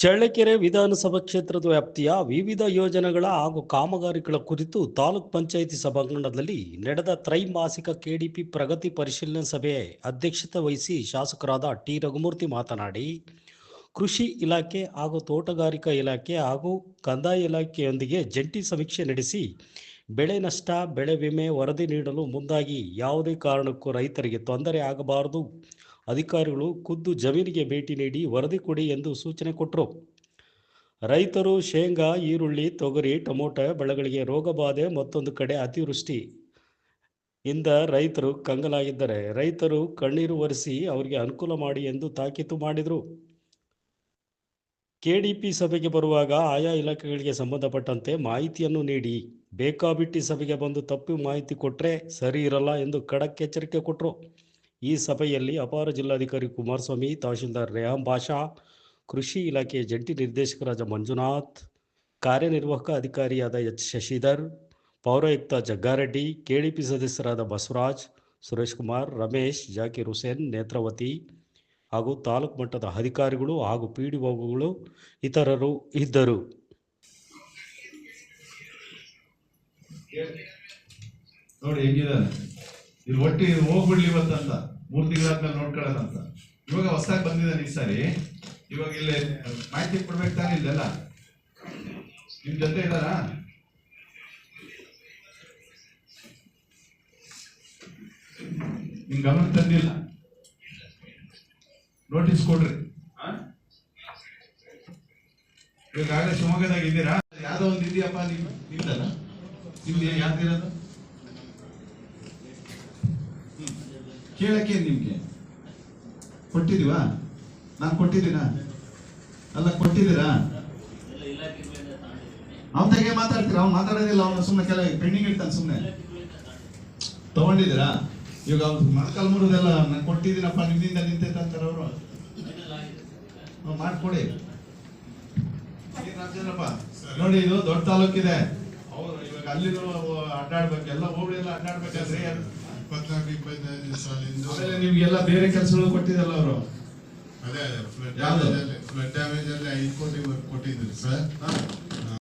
ಚಳ್ಳಕೆರೆ ವಿಧಾನಸಭಾ ಕ್ಷೇತ್ರದ ವ್ಯಾಪ್ತಿಯ ವಿವಿಧ ಯೋಜನೆಗಳ ಹಾಗೂ ಕಾಮಗಾರಿಗಳ ಕುರಿತು ತಾಲೂಕ್ ಪಂಚಾಯಿತಿ ಸಭಾಂಗಣದಲ್ಲಿ ನಡೆದ ತ್ರೈಮಾಸಿಕ ಕೆಡಿಪಿ ಪ್ರಗತಿ ಪರಿಶೀಲನಾ ಸಭೆ ಅಧ್ಯಕ್ಷತೆ ವಹಿಸಿ ಶಾಸಕರಾದ ಟಿ. ರಘುಮೂರ್ತಿ ಮಾತನಾಡಿ, ಕೃಷಿ ಇಲಾಖೆ ಹಾಗೂ ತೋಟಗಾರಿಕಾ ಇಲಾಖೆ ಹಾಗೂ ಕಂದಾಯ ಇಲಾಖೆಯೊಂದಿಗೆ ಜಂಟಿ ಸಮೀಕ್ಷೆ ನಡೆಸಿ ಬೆಳೆ ನಷ್ಟ, ಬೆಳೆ ವಿಮೆ ವರದಿ ನೀಡಲು ಮುಂದಾಗಿ ಯಾವುದೇ ಕಾರಣಕ್ಕೂ ರೈತರಿಗೆ ತೊಂದರೆ ಆಗಬಾರದು. ಅಧಿಕಾರಿಗಳು ಖುದ್ದು ಜಮೀನಿಗೆ ಭೇಟಿ ನೀಡಿ ವರದಿ ಕೊಡಿ ಎಂದು ಸೂಚನೆ ಕೊಟ್ಟರು ರೈತರು ಶೇಂಗಾ, ಈರುಳ್ಳಿ, ತೊಗರಿ, ಟೊಮೊಟೊ ಬೆಳೆಗಳಿಗೆ ರೋಗ ಬಾಧೆ, ಮತ್ತೊಂದು ಕಡೆ ಅತಿವೃಷ್ಟಿ. ಇಂದ ರೈತರು ಕಂಗಲಾಗಿದ್ದಾರೆ. ರೈತರು ಕಣ್ಣೀರು ಒರೆಸಿ ಅವರಿಗೆ ಅನುಕೂಲ ಮಾಡಿ ಎಂದು ತಾಕೀತು ಮಾಡಿದರು. ಕೆಡಿಪಿ ಸಭೆಗೆ ಬರುವಾಗ ಆಯಾ ಇಲಾಖೆಗಳಿಗೆ ಸಂಬಂಧಪಟ್ಟಂತೆ ಮಾಹಿತಿಯನ್ನು ನೀಡಿ, ಬೇಕಾಬಿಟ್ಟಿ ಸಭೆಗೆ ಬಂದು ತಪ್ಪು ಮಾಹಿತಿ ಕೊಟ್ಟರೆ ಸರಿ ಇರಲ್ಲ ಎಂದು ಖಡಕ್ ಎಚ್ಚರಿಕೆ ಕೊಟ್ಟರು ಈ ಸಭೆಯಲ್ಲಿ ಅಪಾರ ಜಿಲ್ಲಾಧಿಕಾರಿ ಕುಮಾರಸ್ವಾಮಿ, ತಹಶೀಲ್ದಾರ್ ರೇಹಾಂ ಬಾಷಾ, ಕೃಷಿ ಇಲಾಖೆಯ ಜಂಟಿ ನಿರ್ದೇಶಕರಾದ ಮಂಜುನಾಥ್, ಕಾರ್ಯನಿರ್ವಾಹಕ ಅಧಿಕಾರಿಯಾದ ಎಚ್ ಶಶಿಧರ್, ಪೌರಾಯುಕ್ತ ಜಗ್ಗಾರೆಡ್ಡಿ, ಕೆಡಿಪಿ ಸದಸ್ಯರಾದ ಬಸವರಾಜ್, ಸುರೇಶ್ ಕುಮಾರ್, ರಮೇಶ್, ಜಾಕಿರ್ ಹುಸೇನ್, ನೇತ್ರಾವತಿ ಹಾಗೂ ತಾಲೂಕು ಮಟ್ಟದ ಅಧಿಕಾರಿಗಳು ಹಾಗೂ ಪಿ ಡಿ ಒಗಳು ಇತರರು ಇದ್ದರು. ನೋಡಿ ಇಲ್ಲಿ ಒಟ್ಟಿ ಹೋಗ್ಬಿಡ್ಲಿ ಇವತ್ತಂತ. ಮೂರು ತಿಂಗಳಾದ್ಮೇಲೆ ನೋಡ್ಕೊಳ್ಳೋದಂತ. ಇವಾಗ ಹೊಸದಾಗಿ ಬಂದಿದ್ದಾನೆ ಈ ಸಾರಿ. ಇವಾಗ ಇಲ್ಲಿ ಮಾಹಿತಿ ಕೊಡ್ಬೇಕು ತಾನೇ ಇಲ್ಲೆಲ್ಲ ನಿಮ್ ಜೊತೆ ಇದಾರ ನಿಮ್ ಗಮನ ತಂದಿಲ್ಲ. ನೋಟಿಸ್ ಕೊಡ್ರಿ. ಆ? ಇವಾಗಲೇ ಶಿವಮೊಗ್ಗದಾಗ ಇದ್ದೀರಾ? ಯಾವ್ದೋ ಒಂದು ಇದೆಯಪ್ಪ ನಿಮ್ ನಿಮ್ದಲ್ಲ? ನಿಮ್ದು ಯಾವ್ದಿರೋದು ಕೇಳಕ್ಕೆ ನಿಮ್ಗೆ? ಕೊಟ್ಟಿದೀವಾ ನಾನು ಕೊಟ್ಟಿದ್ದೀನಾ? ಅಲ್ಲ, ಕೊಟ್ಟಿದ್ದೀರಾ? ಅವನಿಗೆ ಮಾತಾಡ್ತೀರಾ? ಅವ್ನು ಮಾತಾಡೋದಿಲ್ಲ, ಅವನು ಸುಮ್ಮನೆ ಕೆಲ ಪೆಂಡಿಂಗ್ ಇಡ್ತಾನೆ ಸುಮ್ಮನೆ ತಗೊಂಡಿದ್ದೀರಾ? ಇವಾಗ ಅವ್ನು ಮೊಳಕಾಲ್ ಮುರುದೆಲ್ಲ, ನಾನು ಕೊಟ್ಟಿದ್ದೀನಪ್ಪ ನಿಮ್ಮಿಂದ ನಿಂತೈತೆ ಅಂತಾರೆ ಅವರು. ಮಾಡ್ಕೊಡಿ. ನೋಡಿ, ಇದು ದೊಡ್ಡ ತಾಲೂಕಿದೆ. ಅವ್ರು ಇವಾಗ ಅಲ್ಲಿ ಅಡ್ಡಾಡ್ಬೇಕು, ಎಲ್ಲ ಹೋಬಳಿ ಎಲ್ಲ ಅಡ್ಡಾಡ್ಬೇಕಾದ್ರೆ ಸಾಲಿಂದ ಆಮೇಲೆ ನಿಮ್ಗೆಲ್ಲ ಬೇರೆ ಕೆಲಸಗಳು ಕೊಟ್ಟಿದ್ದಲ್ಲ ಅವರು ಅದೇ ಫ್ಲಡ್ ಯಾವ್ದು? ಡ್ಯಾಮೇಜ್ ಅಲ್ಲಿ ಫ್ಲಡ್ ಡ್ಯಾಮೇಜ್ ಅಲ್ಲಿ ಐದು ಕೋಟಿ ಕೊಟ್ಟಿದ್ರು ಸರ್